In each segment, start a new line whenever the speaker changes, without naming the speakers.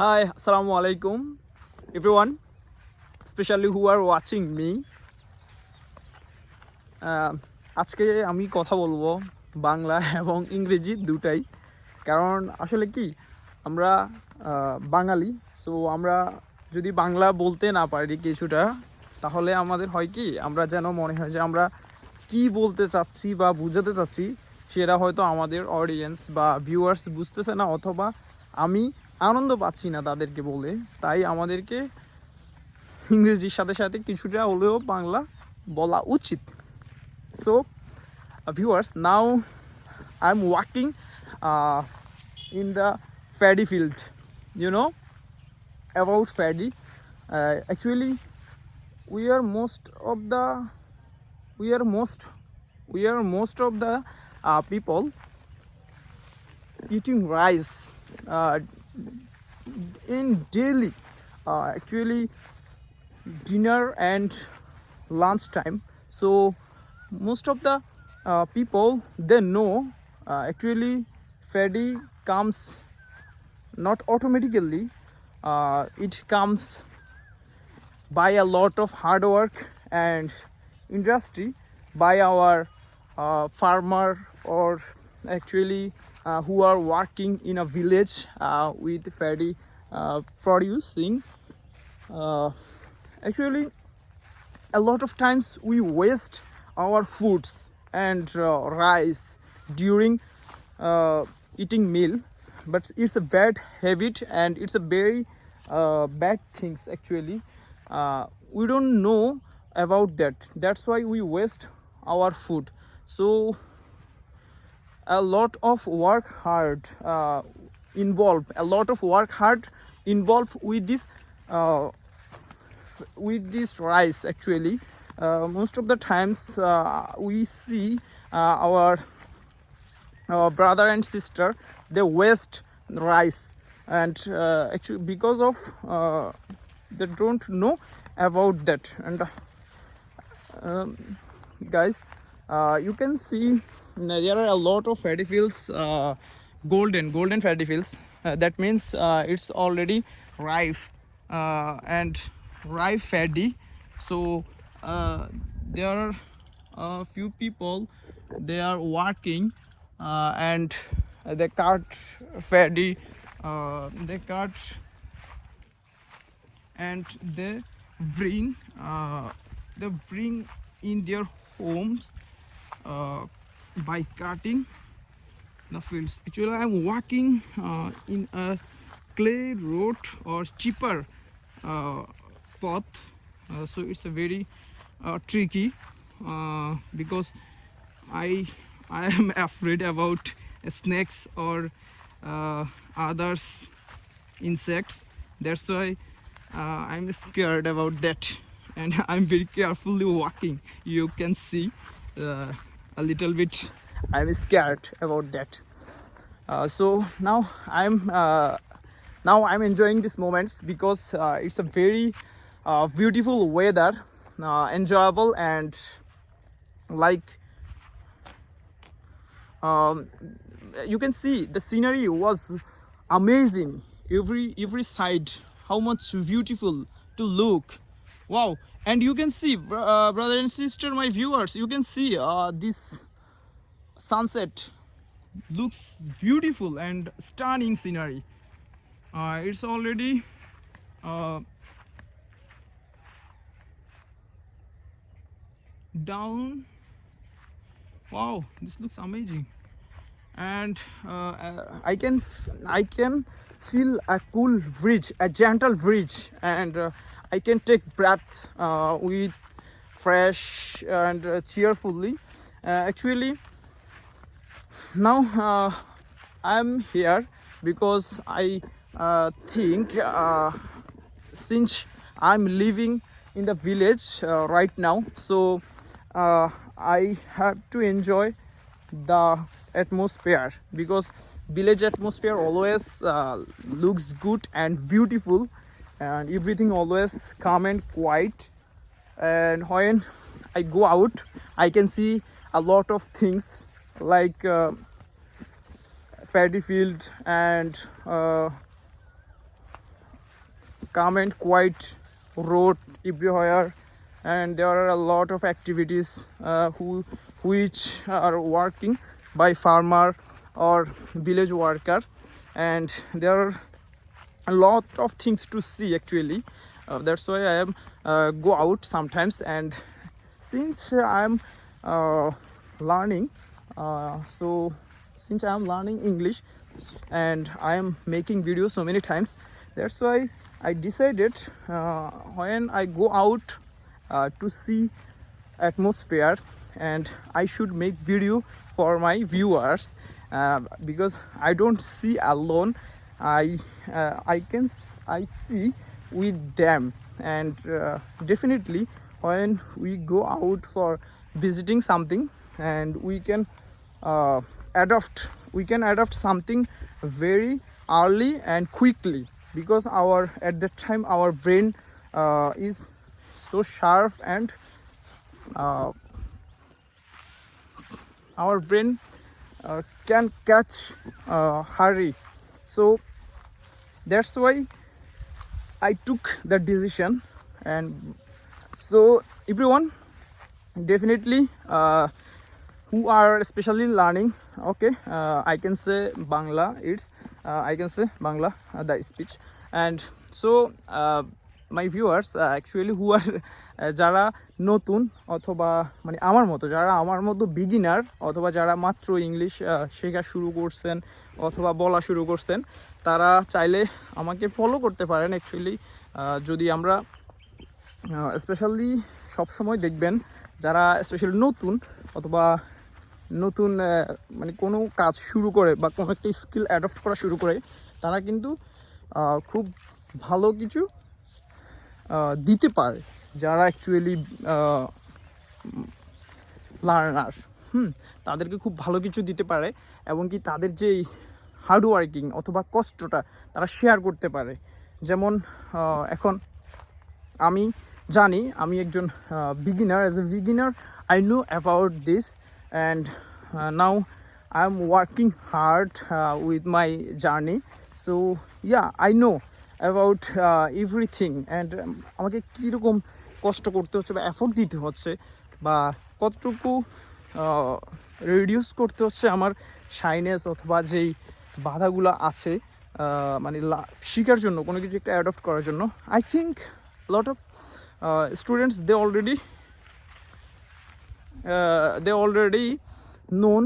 Assalamu alaikum, everyone, especially who are watching me. আহ, আজকে আমি কথা বলব বাংলা এবং ইংরেজি দুটাই। কারণ আসলে কি আমরা বাঙালি। সো আমরা যদি বাংলা বলতে না পারি কিছুটা তাহলে আমাদের হয় কি আমরা যেন মনে হয় যে আমরা কি বলতে চাচ্ছি বা বুঝাতে চাচ্ছি সেটা হয়তো আমাদের অডিয়েন্স বা ভিউয়ার্স বুঝতেছে না অথবা আমি আনন্দ পাচ্ছি না তাদেরকে বলে। তাই আমাদেরকে ইংরেজির সাথে সাথে কিছুটা হলেও বাংলা বলা উচিত। So viewers now I am walking in the paddy field you know about paddy actually most of the we are most we are most of the uh, people eating rice uh, in daily uh, actually dinner and lunch time. So most of the uh, people they know uh, actually fatty comes not automatically uh, it comes by a lot of hard work and industry by our uh, farmer or actually uh, who are working in a village uh, with fatty uh, producing uh, actually a lot of times we waste our foods and uh, rice during uh, eating meal but it's a bad habit and it's a very uh, bad things actually. Uh, we don't know about that. That's why we waste our food. So a lot of work hard uh, involved a lot of work hard involved with this uh, with this rice actually. Uh, most of the times uh, we see uh, our our brother and sister they waste rice. And uh, actually because of uh, they don't know about that. And um, guys uh, you can see there are a lot of fatty fields uh, golden golden fatty fields. Uh, that means uh, it's already ripe uh, and ripe fatty. So uh, there are a few people they are working uh, and they cut fatty uh, they cut and they bring uh, they bring in their homes uh, by cutting the fields actually i'm walking uh, in a clay road or cheaper uh, path. Uh, so it's a very uh, tricky uh, because i i am afraid about snakes or uh, others insects. That's why uh, i'm scared about that. And i'm very carefully walking. You can see uh, a little bit. I'm scared about that. Uh, so now i'm uh, now i'm enjoying these moments because uh, it's a very uh, beautiful weather uh, enjoyable and like um, you can see the scenery was amazing. Every every side how much beautiful to look. Wow and you can see uh, brother and sister my viewers you can see uh, this sunset looks beautiful and stunning scenery. Uh, it's already uh, down. Wow this looks amazing. And uh, i can i can feel a cool breeze a gentle breeze and uh, i can take breath uh, with fresh and uh, cheerfully. Uh, actually now uh, i'm here because i uh, think uh, since i'm living in the village uh, right now so uh, i have to enjoy the atmosphere because village atmosphere always uh, looks good and beautiful and everything always calm and quiet. And when i go out i can see a lot of things like uh, fatty field and uh, calm and quiet road everywhere. And there are a lot of activities uh, who which are working by farmer or village worker. And there are a lot of things to see actually. Uh, that's why i am uh, go out sometimes. And since i am uh, learning uh, so since i am learning english and i am making videos so many times that's why i decided uh, when i go out uh, to see atmosphere and i should make video for my viewers uh, because i don't see alone i uh, i can i see with them. And uh, definitely when we go out for visiting something and we can uh, adopt we can adopt something very early and quickly because our at that time our brain uh, is so sharp and uh, our brain uh, can catch uh, hurry. So that's why i took the decision and so everyone definitely uh, who are especially learning okay uh, i can say bangla it's uh, i can say bangla uh, the speech and so uh, my viewers uh, actually who are uh, যারা নতুন অথবা মানে আমার মতো যারা আমার মতো beginner অথবা যারা মাত্র ইংলিশ শেখা শুরু করছেন অথবা বলা শুরু করছেন তারা চাইলে আমাকে ফলো করতে পারেন অ্যাকচুয়ালি যদি আমরা স্পেশালি সবসময় দেখবেন যারা স্পেশালি নতুন অথবা নতুন মানে কোনো কাজ শুরু করে বা কোনো একটা স্কিল অ্যাডপ্ট করা শুরু করে, তারা কিন্তু খুব ভালো কিছু দিতে পারে যারা অ্যাকচুয়ালি লার্নার হুম, তাদেরকে খুব ভালো কিছু দিতে পারে এবং কি তাদের যেই হার্ড ওয়ার্কিং অথবা কষ্টটা তারা শেয়ার করতে পারে। যেমন এখন আমি জানি, আমি একজন beginner as a beginner I know about this and now I am working hard with my journey so yeah I know about everything and আমাকে কীরকম কষ্ট করতে হচ্ছে বা এফোর্ট দিতে হচ্ছে বা কতটুকু রিডিউস করতে হচ্ছে আমার শাইনেস অথবা যেই বাধাগুলো আছে মানে শিখার জন্য, কোনো কিছু একটা অ্যাডপ্ট করার জন্য। I think lot of students they already they already known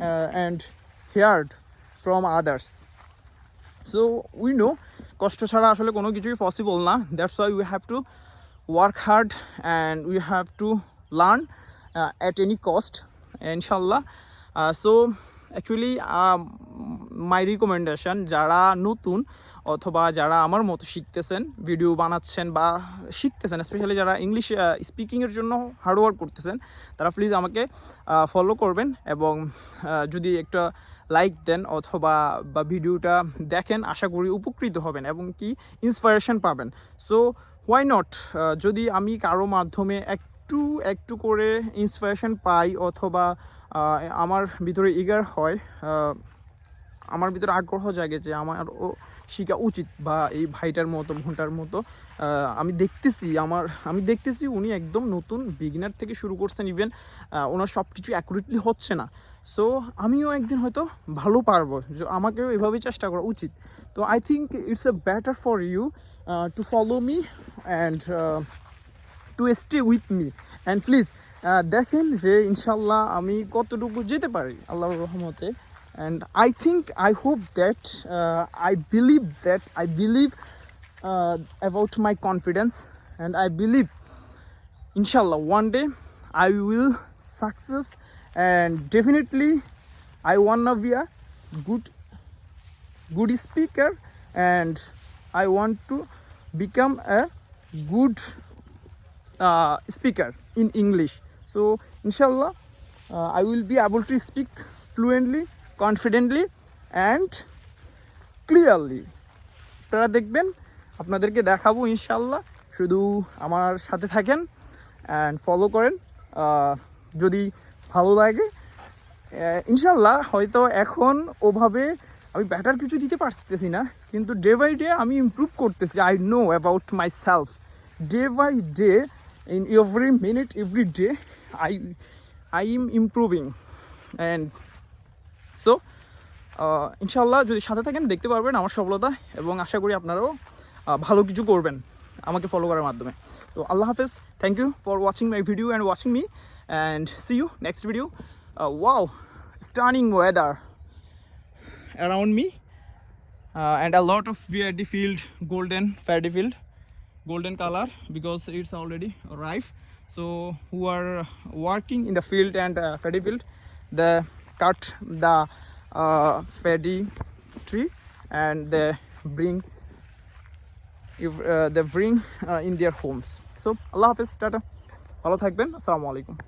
already known from others so we know কষ্ট ছাড়া আসলে কোনো কিছুই পসিবল না। That's why we have to work hard and we have to learn at any cost ইনশাল্লাহ so actually my recommendation যারা নতুন অথবা যারা আমার মতো শিখতেছেন ভিডিও বানাচ্ছেন বা শিখতেছেন স্পেশালি যারা ইংলিশ স্পিকিংয়ের জন্য হার্ডওয়ার্ক করতেছেন, তারা প্লিজ আমাকে ফলো করবেন এবং যদি একটা লাইক দেন অথবা, বা ভিডিওটা দেখেন, আশা করি উপকৃত হবেন এবং কি ইন্সপিরেশন পাবেন। সো হোয়াই নট যদি আমি কারও মাধ্যমে একটু একটু করে ইন্সপিরেশন পাই অথবা আমার ভিতরে ইগার হয় আমার ভিতরে আগ্রহ জাগে যে আমারও শেখা উচিত বা এই ভাইটার মতো ভুঁটার মতো। আমি দেখতেছি আমার, আমি দেখতেছি উনি একদম নতুন বিগিনার থেকে শুরু করছেন ইভেন ওনার সব কিছু অ্যাকুরেটলি হচ্ছে না। সো আমিও একদিন হয়তো ভালো পারব। আমাকেও এভাবেই চেষ্টা করা উচিত। তো I think it's a better for you to follow me and to stay with me and please দেখেন যে ইনশাল্লাহ আমি কতটুকু যেতে পারি, আল্লাহর রহমতে। and i think i hope that uh, i believe that i believe uh, about my confidence. And i believe inshallah one day i will success. And definitely i wanna be a good good speaker. And i want to become a good uh, speaker in english. So inshallah uh, i will be able to speak fluently. Confidently and clearly আপনারা দেখবেন, আপনাদেরকে দেখাবো ইনশাল্লাহ শুধু আমার সাথে থাকেন and follow করেন। যদি ভালো লাগে ইনশাল্লাহ হয়তো এখন ওভাবে আমি ব্যাটার কিছু দিতে পারতেছি না, কিন্তু ডে বাই ডে আমি ইমপ্রুভ করতেছি। I know about myself day by day in every minute every day I I am improving and so ইনশাল্লাহ যদি সাথে থাকেন, দেখতে পারবেন আমার সফলতা এবং আশা করি আপনারাও ভালো কিছু করবেন আমাকে ফলো করার মাধ্যমে। তো আল্লাহ হাফেজ thank you for watching my video and watching me and see you next video wow stunning weather around me and a lot of ভিআরডি field golden paddy field golden colour because it's already ripe so who are working in the field and paddy field the cut the uh, paddy tree and they bring if, uh, they bring uh, in their homes so Allah Hafiz tata ভালো থাকবেন আসসালামু আলাইকুম